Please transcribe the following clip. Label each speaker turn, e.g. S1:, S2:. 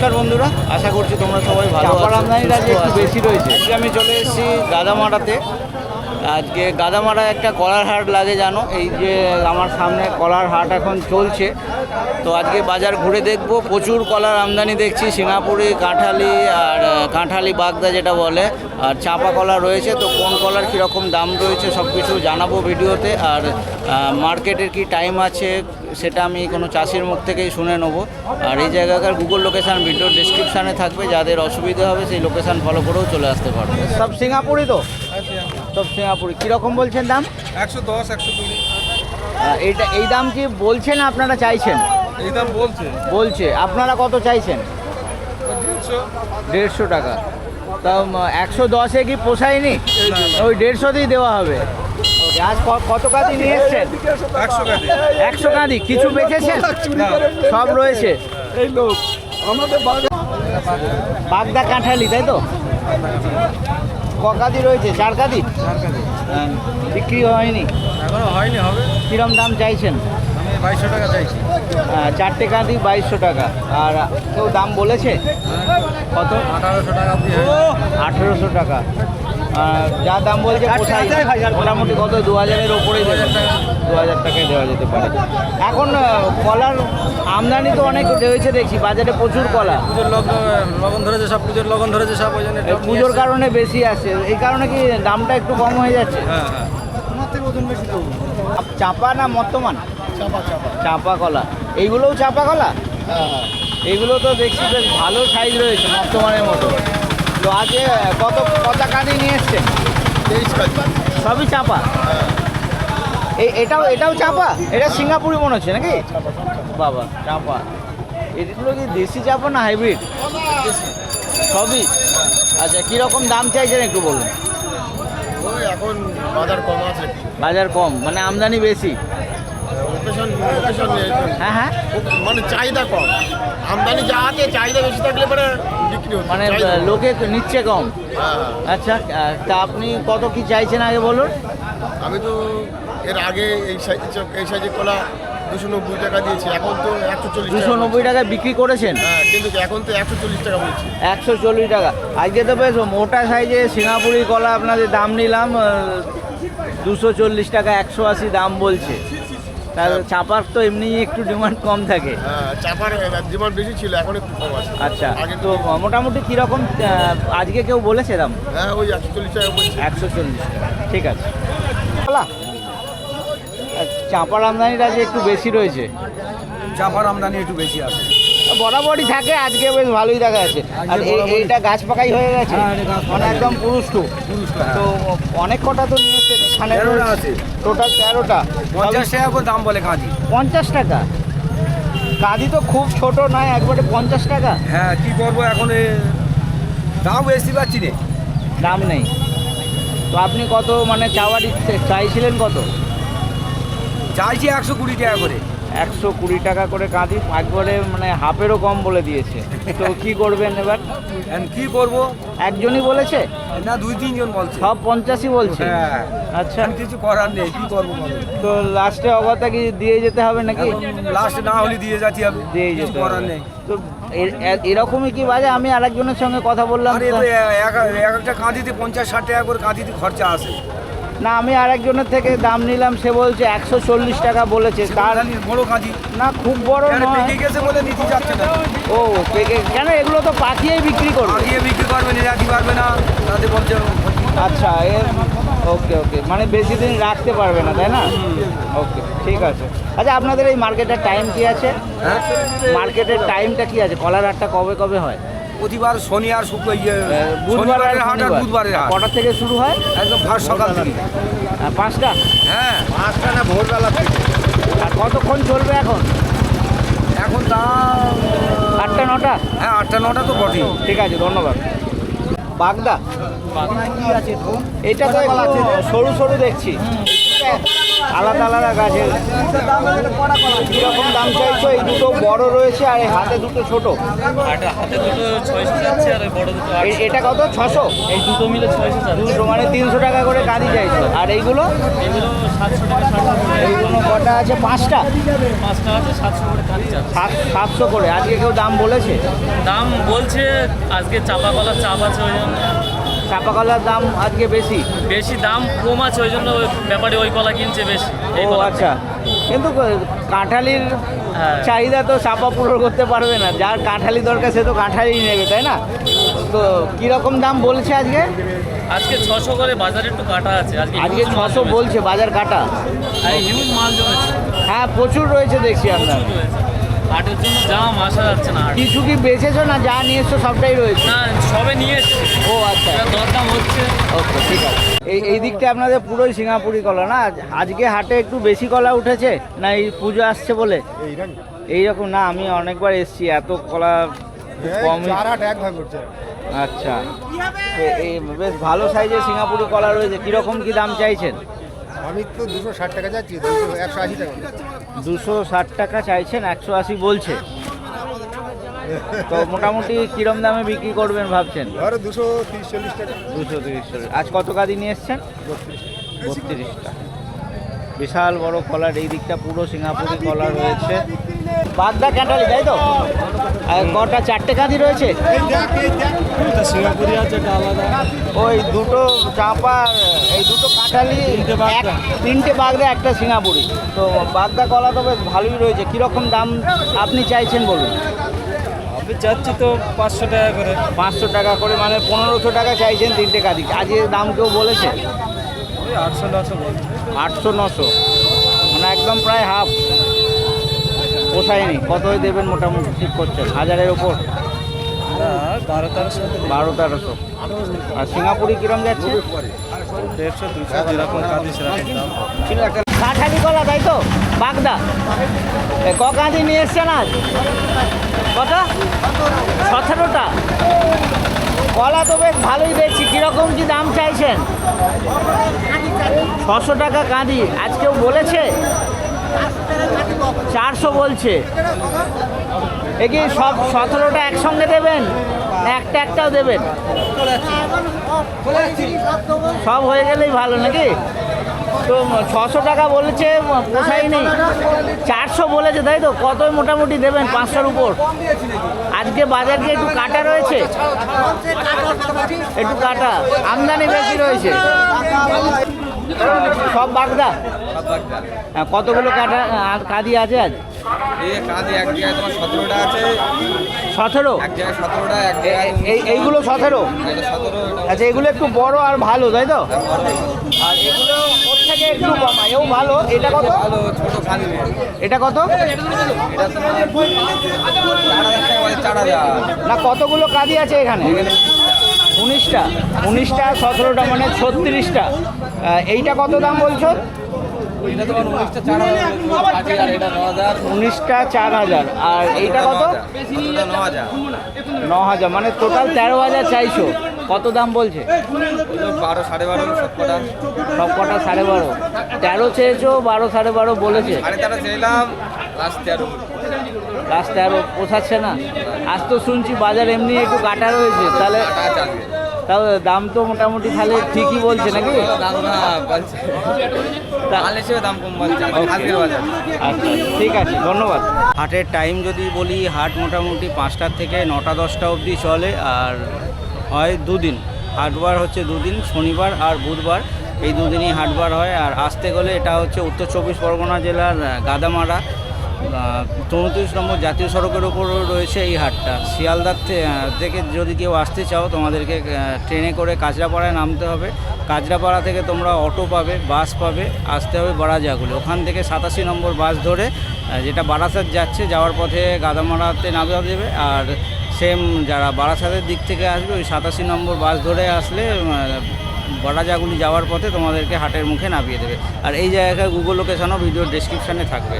S1: নমস্কার বন্ধুরা আশা করছি তোমরা সবাই ভালো
S2: একটু বেশি রয়েছে।
S1: আজকে আমি চলে এসেছি গাদামারাতে আজকে গাদামারা একটা কলার হাট লাগে জানো এই যে আমার সামনে কলার হাট এখন চলছে। তো আজকে বাজার ঘুরে দেখব প্রচুর কলার আমদানি দেখছি সিঙ্গাপুরি কাঁঠালি আর কাঁঠালি বাগদা যেটা বলে আর চাপা কলা রয়েছে তো কোন কলার কীরকম দাম রয়েছে সব কিছু জানাব ভিডিওতে। আর মার্কেটের কি টাইম আছে সেটা আমি কোনো চাষির মুখ থেকেই শুনে নেব। আর এই জায়গাকার গুগল লোকেশান ভিডিও ডিসক্রিপশানে থাকবে যাদের অসুবিধা হবে সেই লোকেশান ফলো করেও চলে আসতে পারবে।
S2: সব সিঙ্গাপুরি তো? সব সিঙ্গাপুরি। কীরকম বলছেন দাম?
S3: একশো দশ একশো কুড়ি।
S2: এইটা এই দাম কি বলছেন আপনারা চাইছেন?
S3: এই দাম বলছে।
S2: বলছে। আপনারা কত চাইছেন?
S3: দেড়শো।
S2: টাকা। তা একশো দশে কি পোষায়নি? ওই দেড়শোতেই দেওয়া হবে। আজ কত কাদি নিয়ে এসছেন?
S3: একশো
S2: কাদি। কিছু বেচেছেন? সব রয়েছে।
S3: এই লোক আমাদের
S2: বাগদা কাঁঠালি তাই তো? ক কাদি রয়েছে? চার কাদি? হ্যাঁ, বিক্রি হয়নি।
S3: এখনও হয়নি হবে।
S2: কিরম দাম চাইছেন?
S3: বাইশশো টাকা চাইছি।
S2: চারটে কাঁদি বাইশশো টাকা। আর কেউ দাম বলেছে? কত?
S3: আঠারোশো টাকা
S2: আঠেরোশো টাকা। যা দাম বলছে কোথায়? মোটামুটি কত? দু হাজারের ওপরেই দু হাজার টাকা দু হাজার টাকায় দেওয়া যেতে পারে। এখন কলার আমদানি তো অনেক রয়েছে দেখছি। বাজারে প্রচুর কলা।
S3: পুজোর লগ্ন লগন ধরেছে সব পুজোর লগন ধরেছে সব ওই জন্য
S2: পুজোর কারণে বেশি আসছে এই কারণে কি দামটা একটু কম হয়ে যাচ্ছে?
S3: হ্যাঁ হ্যাঁ।
S2: চাপা না বর্তমান চাপা কলা। এইগুলোও চাপা কলা? এইগুলো তো দেখছি বেশ ভালো সাইজ রয়েছে বর্তমানের মতো। তো আজকে কত কত কাঁদি নিয়ে এসছেন? সবই চাপা? এই এটাও এটাও চাপা? এটা সিঙ্গাপুরি মনে হচ্ছে নাকি? বাবা চাপা। এগুলো কি দেশি চাপা না হাইব্রিড? সবই? আচ্ছা কীরকম দাম চাইছেন একটু বলুন।
S4: এখন বাজার কম আছে।
S2: বাজার কম মানে আমদানি বেশি। হ্যাঁ হ্যাঁ।
S4: মানে চাহিদা কম। আমদানি যা আছে চাহিদা বেশি থাকলে পরে
S2: মানে লোকে নিচ্ছে কম।
S4: হ্যাঁ,
S2: আচ্ছা তা আপনি কত কি চাইছেন আগে বলুন?
S4: আমি তো এর আগে এই সাইজ এই সাইজের কলা দুশো নব্বই টাকা দিয়েছি এখন তো একশো চল্লিশ
S2: দুশো নব্বই টাকায় বিক্রি করেছেন?
S4: হ্যাঁ কিন্তু এখন তো একশো চল্লিশ টাকা বলছি।
S2: একশো চল্লিশ টাকা। আজকে তো বেশ মোটা সাইজে সিঙ্গাপুরি কলা আপনাদের দাম নিলাম দুশো চল্লিশ টাকা একশো আশি দাম বলছে। তার চাপার তো এমনি একটু ডিমান্ড কম থাকে।
S4: হ্যাঁ চাপার ডিমান্ড বেশি ছিল এখন একটু কম আছে।
S2: আচ্ছা
S4: আগে
S2: তো মোটামুটি কীরকম আজকে কেউ বলেছে দাম?
S4: হ্যাঁ ওই একশো চল্লিশ টাকা বলছি।
S2: একশো চল্লিশ টাকা ঠিক আছে। চাপার আমদানিটা আজকে একটু বেশি রয়েছে।
S3: চাপার আমদানি একটু বেশি আছে।
S2: বরাবরই থাকে আজকে বেশ ভালোই দেখা যাচ্ছে। আর এই- এইটা গাছ পাকাই হয়ে গেছে।
S3: হ্যাঁ,
S2: মানে একদম পুরুষ টু তো অনেক কটা তো নিয়েছে এখানে টোটাল তেরোটা।
S3: পঞ্চাশ টাকা করে দাম বলে কাঁদি
S2: পঞ্চাশ টাকা? কাঁদি তো খুব ছোট নয় একবারে পঞ্চাশ টাকা?
S3: হ্যাঁ কি করব এখন দাম বেশি পাচ্ছি রে
S2: দাম নেই। তো আপনি কত মানে চাওয়া দিতে চাইছিলেন কত?
S3: চাইছি একশো কুড়ি টাকা করে।
S2: একশো কুড়ি টাকা করে কাঁদি একবারে মানে হাফেরও কম বলে দিয়েছে। তো কি করবেন এবার?
S3: কি করব?
S2: একজনই বলেছে?
S3: না দুই তিনজন বলছে।
S2: সব পঞ্চাশই বলছে?
S3: হ্যাঁ।
S2: আচ্ছা।
S3: কিছু করার নেই কি করব
S2: তো লাস্টে অগতা কি দিয়ে যেতে হবে নাকি?
S3: লাস্টে না হলে দিয়ে যাচ্ছি হবে
S2: দিয়ে যেতে
S3: করার নেই।
S2: তো এরকমই কি বাজে? আমি আরেকজনের সঙ্গে কথা বললাম
S3: এক একটা কাঁদিতে পঞ্চাশ ষাট টাকা করে কাঁদিতে খরচা আসে
S2: না আমি আরেকজনের থেকে দাম নিলাম সে বলছে একশো চল্লিশ টাকা বলেছে। তার
S3: বড়
S2: না খুব বড় ও পেকে কেন এগুলো তো পাকিয়েই বিক্রি করবে।
S3: বিক্রি করবে পারবে না। তাতে বলছে
S2: আচ্ছা এর ওকে ওকে। মানে বেশি দিন রাখতে পারবে না তাই না? ওকে ঠিক আছে। আচ্ছা আপনাদের এই মার্কেটের টাইম কি আছে?
S3: হ্যাঁ?
S2: মার্কেটের টাইমটা কি আছে? কলার হাটটা কবে কবে হয়?
S3: প্রতিবার শনি আর শুক্র ইয়ে
S2: আহ, বুধবার আর
S3: শনিবারের হাট আর বুধবারের হাট।
S2: কটা থেকে শুরু হয়?
S3: একদম ফার্স্ট সকাল থেকে।
S2: পাঁচটা?
S3: হ্যাঁ।
S4: পাঁচটা না ভোরবেলা থেকে।
S2: আর কতক্ষণ চলবে এখন?
S3: এখন দাম
S2: আটটা নটা?
S3: হ্যাঁ আটটা নটা তো বটেই।
S2: ঠিক আছে ধন্যবাদ। বাগদা? এটা তো সরু সরু দেখছি। আলাদা আলাদা গাছের কীরকম দাম চাইছো? এই দুটো বড় রয়েছে আর এই হাতে দুটো ছোট।
S5: হাতে দুটো ছয়শো যাচ্ছে আর বড় দুটো
S2: এটা কত? ছশো?
S5: এই দুটো মিলে ছয়শো
S2: দুশো মানে তিনশো টাকা করে কাঁদি চাইছো। আর এইগুলো?
S5: এগুলো সাতশো টাকা
S2: এইগুলো কটা আছে? পাঁচটা?
S5: পাঁচটা আছে সাতশো করে কাঁদি যাচ্ছে
S2: সাতশো করে। আজকে কেউ দাম বলেছে?
S5: দাম বলছে আজকে চাপা কলার চাপ আছে ওই জন্য।
S2: চাপা কলার দাম আজকে বেশি?
S5: বেশি দাম কম আছে ওই জন্য ব্যাপারে ওই কলা কিনছে বেশি
S2: ও আচ্ছা। কিন্তু কাঁঠালির
S5: হ্যাঁ।
S2: চাহিদা তো চাপা পূরণ করতে পারবে না যার কাঁঠালি দরকার সে তো কাঁঠালি নেবে তাই না? তো কীরকম দাম বলছে আজকে?
S5: আজকে ছশো করে বাজারে একটু কাটা আছে আজকে
S2: ছশো বলছে বাজার কাটা।
S5: আর হিউজ মাল জমেছে।
S2: হ্যাঁ প্রচুর রয়েছে দেখছি আপনার।
S5: হাটের জন্য জাম আসা যাচ্ছে না
S2: কিছু কি বেচেছো না যা নিয়ে এসছো সবটাই রয়েছে?
S5: না সবে নিয়ে এসছি।
S2: ও আচ্ছা।
S5: দরদাম হচ্ছে।
S2: ওকে ঠিক আছে। এই এই দিকটা আপনাদের পুরোই সিঙ্গাপুরি কলা না? আজকে হাটে একটু বেশি কলা উঠেছে না এই পুজো আসছে বলে? এইরকম। না আমি অনেকবার এসছি এত কলা কমই আচ্ছা। এই বেশ ভালো সাইজের সিঙ্গাপুরি কলা রয়েছে। কীরকম কি দাম চাইছেন?
S4: আমি তো দুশো ষাট টাকা দুশো একশো আশি টাকা।
S2: দুশো ষাট টাকা চাইছেন একশো আশি বলছে। তো মোটামুটি কিরম দামে বিক্রি করবেন ভাবছেন?
S4: ধরো দুশো তিরিশ চল্লিশ টাকা।
S2: দুশো তিরিশ চল্লিশ। আজ কত কাদি নিয়ে এসছেন? বত্রিশটা বিশাল বড় কলার এই দিকটা পুরো সিঙ্গাপুরি কলা রয়েছে। বাগদা ক্যান্ডালি তাই তো? কটা চারটে কাঁদি রয়েছে?
S3: সিঙ্গাপুরি আছে এটা আলাদা।
S2: ওই দুটো চাপা এই দুটো কাঁঠালি তিনটে বাগদা। একটা সিঙ্গাপুরি। তো বাগদা কলা তো বেশ ভালোই রয়েছে। কীরকম দাম আপনি চাইছেন বলুন?
S3: আমি চাচ্ছি তো পাঁচশো টাকা করে।
S2: পাঁচশো টাকা করে মানে পনেরোশো টাকা চাইছেন তিনটে কাঁদি আজকে দাম কেউ বলেছে?
S3: আটশো নশো
S2: আটশো নশো। মানে একদম প্রায় হাফ। পোষায়নি। কতই দেবেন মোটামুটি ঠিক করছেন? হাজারের ওপর?
S3: বারো তেরোশো
S2: আর সিঙ্গাপুরি কিরম যাচ্ছে?
S3: দেড়শো
S2: কলা, তাই তো? বাগদা। ক কাঁদি নিয়ে এসছেন আজ? কত? সতেরোটা। কলা তো বেশ ভালোই দেখছি কীরকম কি দাম চাইছেন? ছশো টাকা কাঁদি। আজ কেউ বলেছে? চারশো বলছে। এ কি সব সতেরোটা একসঙ্গে দেবেন? একটা একটাও দেবেন? সব হয়ে গেলেই ভালো নাকি? তো ছশো টাকা বলেছে, পোষাই নেই। চারশো বলেছে, তাই তো? কত মোটামুটি দেবেন পাঁচশোর উপর? আজকে বাজার কি একটু কাটা রয়েছে? একটু কাটা। আমদানি বেশি রয়েছে। সব বাগদা? হ্যাঁ, কতগুলো কাটা আর কাদি আছে আজ?
S3: এই কাঁদি এক জায়গায় তোমার সতেরোটা আছে।
S2: সতেরো?
S3: এক জায়গায় সতেরোটা এক
S2: এ- এইগুলো সতেরো? আচ্ছা এগুলো একটু বড় আর ভালো তাই তো? আর এগুলো ওর থেকে একটু কমা ভালো। এটা কত?
S3: ভালো ছোট
S2: কত? না কতগুলো কাদি আছে এখানে উনিশটা উনিশটা সতেরোটা মানে ছত্রিশটা। এইটা কত দাম বলছো?
S3: উনিশটা চার হাজার।
S2: আর এইটা কত?
S3: ন হাজার।
S2: মানে টোটাল তেরো হাজার চাইছো কত দাম বলছে?
S3: বারো সাড়ে বারো সব কটা
S2: সব কটা সাড়ে বারো। তেরো চেয়েছো বারো সাড়ে বারো বলেছে।
S3: সাড়ে তেরো চাইলাম লাস্ট তেরো।
S2: লাস্ট তেরো পোষাচ্ছে না? আজ তো শুনছি বাজার এমনি একটু কাটা রয়েছে তাহলে তাও দাম তো মোটামুটি তাহলে ঠিকই বলছে নাকি?
S3: দাম না বলছে। দাম কম বলছে আজকের বাজার।
S2: আচ্ছা ঠিক আছে ধন্যবাদ। হাটের টাইম যদি বলি হাট মোটামুটি পাঁচটার থেকে নটা দশটা অবধি চলে আর হয় দুদিন। হাটবার হচ্ছে দুদিন শনিবার আর বুধবার। এই দুদিনই হাটবার হয় আর আসতে গেলে এটা হচ্ছে উত্তর চব্বিশ পরগনা জেলার গাদামারা চৌত্রিশ নম্বর জাতীয় সড়কের ওপর রয়েছে এই হাটটা। শিয়ালদার থেকে যদি কেউ আসতে চাও, তোমাদেরকে ট্রেনে করে কাঁচরাপাড়ায় নামতে হবে। কাঁচরাপাড়া থেকে তোমরা অটো পাবে, বাস পাবে, আসতে হবে বারাজাগুলি। ওখান থেকে সাতাশি নম্বর বাস ধরে যেটা বারাসাত যাচ্ছে, যাওয়ার পথে গাদামারাতে নামা দেবে। আর সেম যারা বারাসাতের দিক থেকে আসবে, ওই সাতাশি নম্বর বাস ধরে আসলে বড়াজাগুলি যাওয়ার পথে তোমাদেরকে হাটের মুখে নামিয়ে দেবে। আর এই জায়গায় গুগল লোকেশনও ভিডিও ডেসক্রিপশানে থাকবে।